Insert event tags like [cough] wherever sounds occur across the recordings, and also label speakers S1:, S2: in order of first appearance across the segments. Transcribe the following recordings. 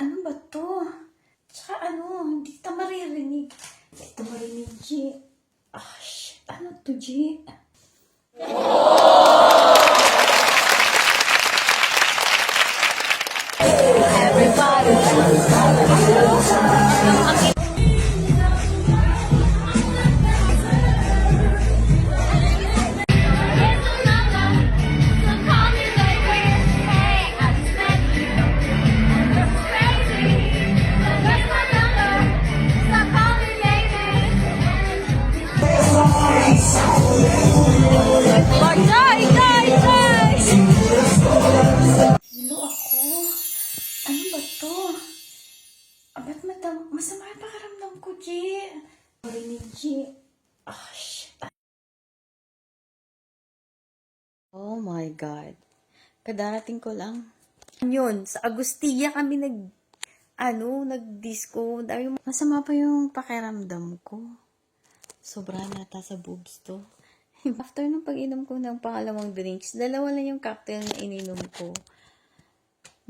S1: Ano ba to? Tsaka ano, hindi kita maririnig. Hindi kita marinig, G. Ah, shit. Ano to, G? Hello
S2: my God. Kadarating ko lang. Yun, sa Agustilla kami nag, ano, nag-disco. Dahil masama pa yung pakiramdam ko. Sobra nata sa boobs to. [laughs] After nung pag-inom ko ng pangalawang drinks, dalawa lang yung cocktail na ininom ko.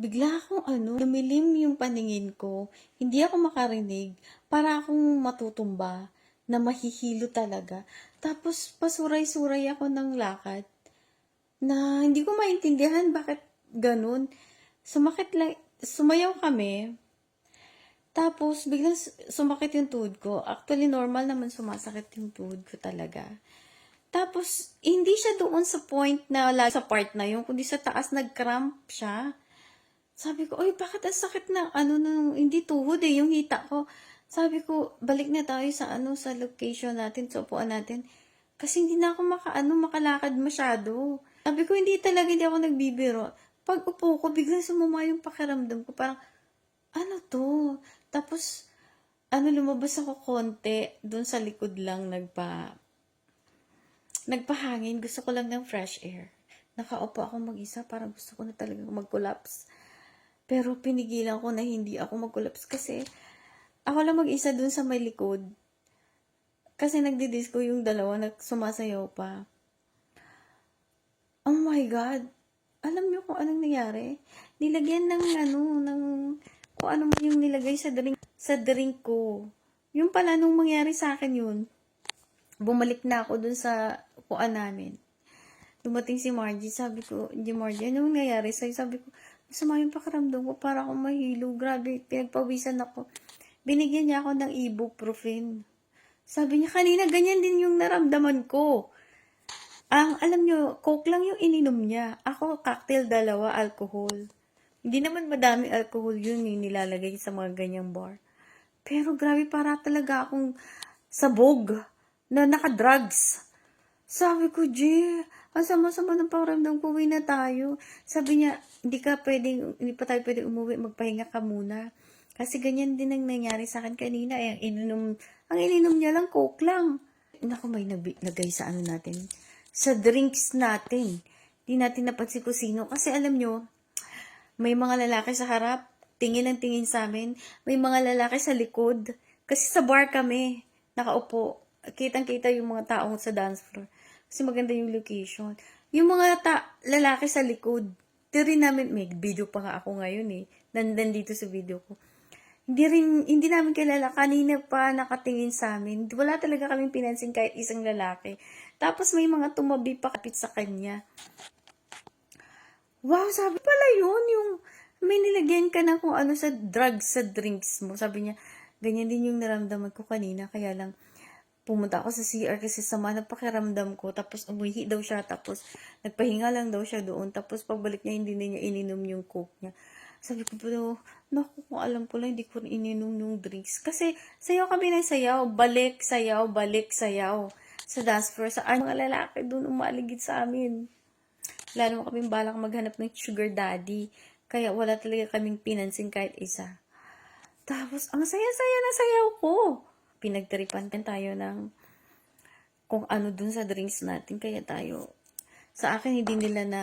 S2: Bigla akong ano, lumilim yung paningin ko. Hindi ako makarinig. Para akong matutumba na mahihilo talaga. Tapos pasuray-suray ako ng lakad na hindi ko maintindihan bakit ganun. Sumakit lang, sumayaw kami. Tapos, biglang sumakit yung tuhod ko. Actually, normal naman sumasakit yung tuhod ko talaga. Tapos, hindi siya doon sa point na lagi sa part na yun, kundi sa taas nag-cramp siya. Sabi ko, oy, bakit ang sakit na, ano, nung, hindi tuhod eh, yung hita ko. Sabi ko, balik na tayo sa, ano, sa location natin, sa upuan natin. Kasi hindi na ako maka, ano, makalakad masyado. Sabi ko, hindi talaga, hindi ako nagbibiro. Pag upo ko, biglang sumama yung pakiramdam ko. Parang, ano to? Tapos, ano, lumabas ako konti, doon sa likod lang, nagpa, nagpahangin. Gusto ko lang ng fresh air. Nakaupo ako mag-isa, parang gusto ko na talaga mag-collapse. Pero pinigilan ko na hindi ako mag-collapse kasi ako lang mag-isa dun sa may likod. Kasi nagdi-disco yung dalawa na sumasayaw pa. Oh my God! Alam niyo kung anong nangyari? Nilagyan ng ano, ng kung ano yung nilagay sa drink, sa drink ko. Yung pala nung mangyari sa akin yun, bumalik na ako dun sa kuan namin. Dumating si Margie, sabi ko, hindi Margie, anong nangyari sa'yo? Sabi ko, masama yung pakiramdam ko, para akong mahilo. Grabe, pinagpawisan ako. Binigyan niya ako ng ibuprofen. Sabi niya, kanina ganyan din yung naramdaman ko. Ang, alam niyo, coke lang yung ininom niya. Ako, cocktail dalawa, alcohol. Hindi naman madami alcohol yun yung nilalagay sa mga ganyang bar. Pero grabe, para talaga akong sabog na naka-drugs. Sabi ko, Jay, ang sama-sama ng pakiramdam ko, uwi na tayo. Sabi niya, hindi ka pwedeng, hindi pa tayo pwedeng umuwi, magpahinga ka muna. Kasi ganyan din ang nangyari sa akin kanina. Eh, ang ininom, ang ininom niya lang, coke lang. Naku, may nag- nagay sa ano natin. Sa drinks natin. Hindi natin napansin kung sino. Kasi alam nyo, may mga lalaki sa harap, tingin ang tingin sa amin. May mga lalaki sa likod. Kasi sa bar kami, nakaupo. Kitang-kita yung mga taong sa dance floor. Kasi maganda yung location. Yung mga ta- lalaki sa likod, di rin namin, may video pa nga ako ngayon eh. Nandan dito sa video ko. Hindi rin, hindi namin kilala. Kanina pa nakatingin sa amin. Wala talaga kaming pinansin kahit isang lalaki. Tapos may mga tumabi pa kapit sa kanya. Wow, sabi pala yun, yung may nilagyan ka na kung ano sa drugs, sa drinks mo. Sabi niya, ganyan din yung naramdaman ko kanina, kaya lang pumunta ako sa CR kasi sama ng pakiramdam ko. Tapos umuhi daw siya, tapos nagpahinga lang daw siya doon. Tapos pagbalik niya, hindi na niya ininom yung coke niya. Sabi ko, pero, naku, kung alam ko lang, hindi ko ininom yung drinks. Kasi, sayaw kami ng sayaw. Balik, sayaw, balik, sayaw. Sa dance floor, sa mga lalaki doon umaligid sa amin. Wala naman kaming balak maghanap ng sugar daddy. Kaya wala talaga kaming pinansin kahit isa. Tapos, ang saya-saya na sayaw ko. Pinagtripan tayo ng kung ano dun sa drinks natin. Kaya tayo, sa akin, hindi nila na,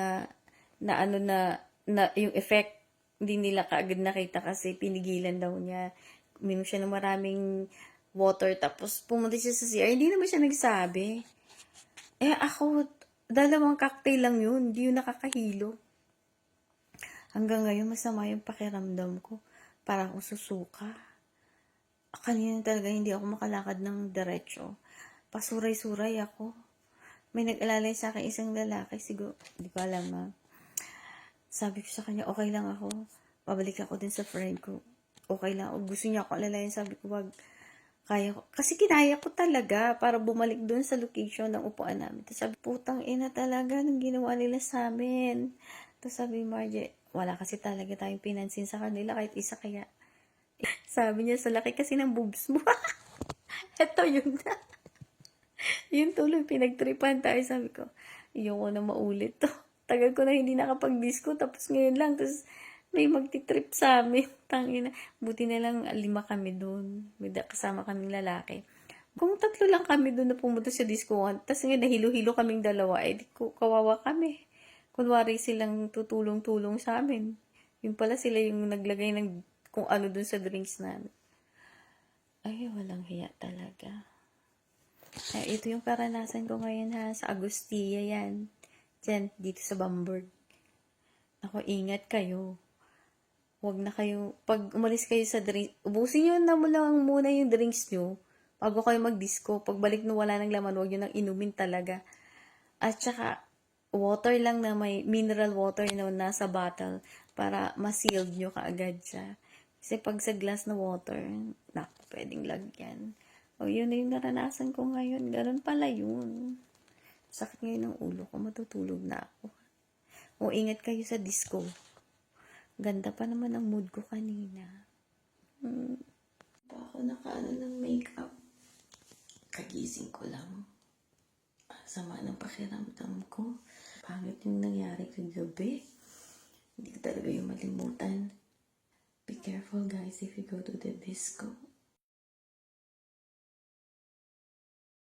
S2: na ano na, na yung effect, hindi nila kaagad nakita kasi pinigilan daw niya. Uminom siya ng maraming water, tapos pumunta siya sa CR. Hindi naman siya nagsabi. Eh ako, dalawang cocktail lang yun. Hindi yun nakakahilo. Hanggang ngayon, masama yung pakiramdam ko. para akong susuka. Kanina talaga hindi ako makalakad ng diretsyo. Pasuray-suray ako. May nag-alalay sa akin isang lalaki, siguro, hindi ko alam ma. Sabi ko sa kanya, okay lang ako. Pabalik ako din sa friend ko. Okay lang ako. Gusto niya ako alalayan. Sabi ko, wag. Kaya ko. Kasi kinaya ko talaga para bumalik doon sa location ng upuan namin. Tapos sabi, putang ina talaga nung ginawa nila sa amin. Tapos sabi ni Margie, wala kasi talaga tayong pinansin sa kanila kahit isa kaya. [laughs] Sabi niya, sa laki kasi ng boobs mo. [laughs] Ito yun na. [laughs] yun tuloy, pinagtripan tayo. Sabi ko, ayoko na maulit to. Tagal ko na hindi nakapag-disco, tapos ngayon lang, tapos may magtitrip sa amin. [laughs] Tangina. Buti na lang lima kami doon. May kasama kaming lalaki. Kung tatlo lang kami doon na pumunta sa disco, tapos ngayon nahilo-hilo kaming dalawa, eh ko, kawawa kami. Kunwari silang tutulong-tulong sa amin. Yung pala sila yung naglagay ng kung ano doon sa drinks namin. Ay, walang hiya talaga. Ay, ito yung karanasan ko ngayon ha, sa Agustia yan. Diyan, dito sa Bamberg. Ako, ingat kayo. Huwag na kayo, pag umalis kayo sa drinks, ubusin nyo na mo lang muna yung drinks nyo bago kayo mag-disco. Pagbalik nyo wala ng laman, huwag nyo nang inumin talaga. At saka, water lang na may mineral water na nasa bottle para ma-sealed nyo kaagad siya. Kasi pag sa glass na water, naku, pwedeng lagyan. O, yun na yung naranasan ko ngayon. Ganun pala yun. Sakit ngayon ng ulo ko. Matutulog na ako. O, ingat kayo sa disco. Ganda pa naman ang mood ko kanina. Hmm. Pa ako nakaano ng makeup. Kagising ko lang. Sama ng pakiramdam ko. Pangit yung nangyari kagabi. Hindi ko talaga yung malimutan. Be careful guys if you go to the disco.